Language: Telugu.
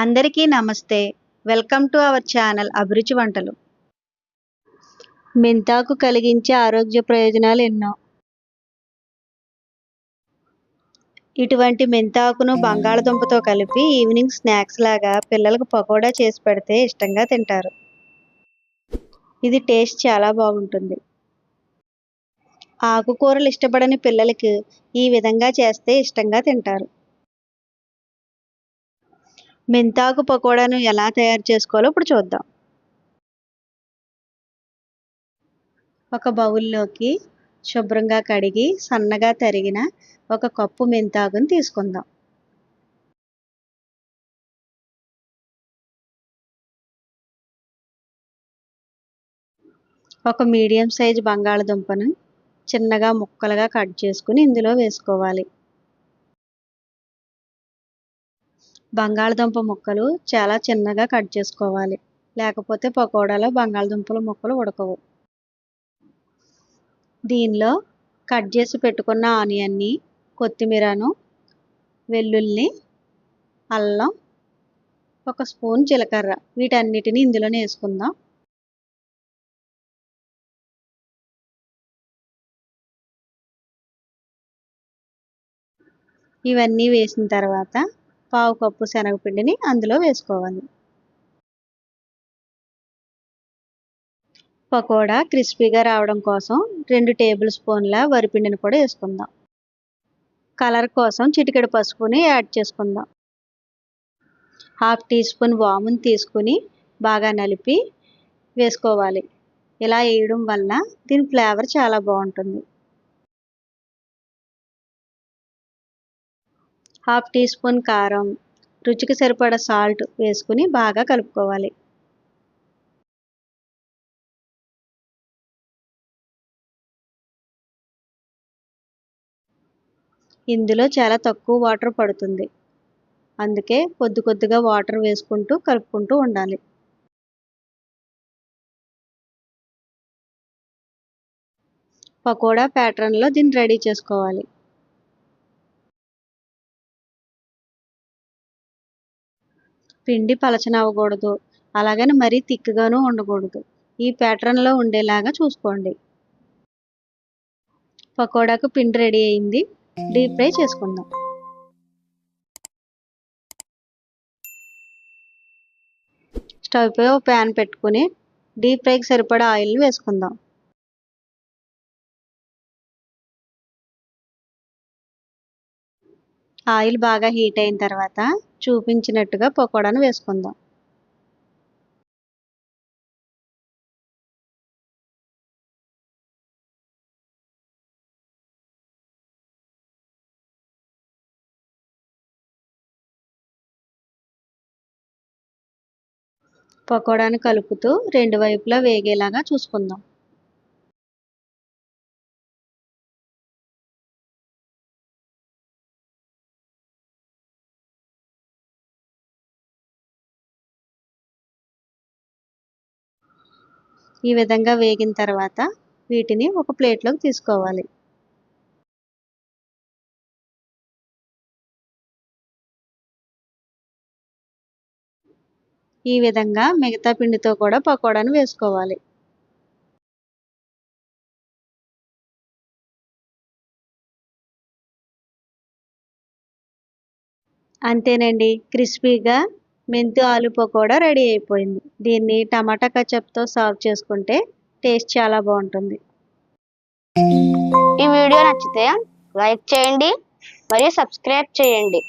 అందరికీ నమస్తే. వెల్కమ్ టు అవర్ ఛానల్ అభిరుచి వంటలు. మెంతాకు కలిగించే ఆరోగ్య ప్రయోజనాలు ఎన్నో. ఇటువంటి మెంతాకును బంగాళదుంపతో కలిపి ఈవినింగ్ స్నాక్స్ లాగా పిల్లలకు పకోడా చేసి పెడితే ఇష్టంగా తింటారు. ఇది టేస్ట్ చాలా బాగుంటుంది. ఆకుకూరలు ఇష్టపడని పిల్లలకి ఈ విధంగా చేస్తే ఇష్టంగా తింటారు. మెంతాకు పకోడాను ఎలా తయారు చేసుకోవాలో ఇప్పుడు చూద్దాం. ఒక బౌల్లోకి శుభ్రంగా కడిగి సన్నగా తరిగిన ఒక కప్పు మెంతాకుని తీసుకుందాం. ఒక మీడియం సైజ్ బంగాళదుంపను చిన్నగా ముక్కలుగా కట్ చేసుకుని ఇందులో వేసుకోవాలి. బంగాళదుంప ముక్కలు చాలా చిన్నగా కట్ చేసుకోవాలి. లేకపోతే పకోడాలో బంగాళదుంపల ముక్కలు ఉడకవు. దీనిలో కట్ చేసి పెట్టుకున్న ఆనియన్ని కొత్తిమీరను వెల్లుల్లి అల్లం ఒక స్పూన్ జీలకర్ర వీటన్నిటిని ఇందులోనే వేసుకుందాం. ఇవన్నీ వేసిన తర్వాత పావు కప్పు శనగపిండిని అందులో వేసుకోవాలి. పకోడా క్రిస్పీగా రావడం కోసం రెండు టేబుల్ స్పూన్ల వరిపిండిని కూడా వేసుకుందాం. కలర్ కోసం చిటికెడు పసుపుని యాడ్ చేసుకుందాం. హాఫ్ టీ స్పూన్ వాముని తీసుకుని బాగా నలిపి వేసుకోవాలి. ఇలా వేయడం వల్ల దీని ఫ్లేవర్ చాలా బాగుంటుంది. హాఫ్ టీ స్పూన్ కారం రుచికి సరిపడా సాల్ట్ వేసుకుని బాగా కలుపుకోవాలి. ఇందులో చాలా తక్కువ వాటర్ పడుతుంది. అందుకే కొద్ది కొద్దిగా వాటర్ వేసుకుంటూ కలుపుకుంటూ ఉండాలి. పకోడా ప్యాటర్న్లో దీన్ని రెడీ చేసుకోవాలి. పిండి పలచనవ్వకూడదు అలాగని మరీ తిక్కుగాను ఉండకూడదు. ఈ ప్యాటర్న్లో ఉండేలాగా చూసుకోండి. పకోడాకు పిండి రెడీ అయింది. డీప్ ఫ్రై చేసుకుందాం. స్టవ్ పై ఒక ప్యాన్ పెట్టుకుని డీప్ ఫ్రైకి సరిపడా ఆయిల్ వేసుకుందాం. ఆయిల్ బాగా హీట్ అయిన తర్వాత చూపించినట్టుగా పకోడాను వేసుకుందాం. పకోడాను కలుపుతూ రెండు వైపులా వేగేలాగా చూసుకుందాం. ఈ విధంగా వేగిన తర్వాత వీటిని ఒక ప్లేట్లోకి తీసుకోవాలి. ఈ విధంగా మిగతా పిండితో కూడా పకోడాను వేసుకోవాలి. అంతేనండి. క్రిస్పీగా మెంతి ఆలు పకోడా రెడీ అయిపోయింది. దీన్ని టమాటా కచప్తో సర్వ్ చేసుకుంటే టేస్ట్ చాలా బాగుంటుంది. ఈ వీడియో నచ్చితే లైక్ చేయండి మరియు సబ్స్క్రైబ్ చేయండి.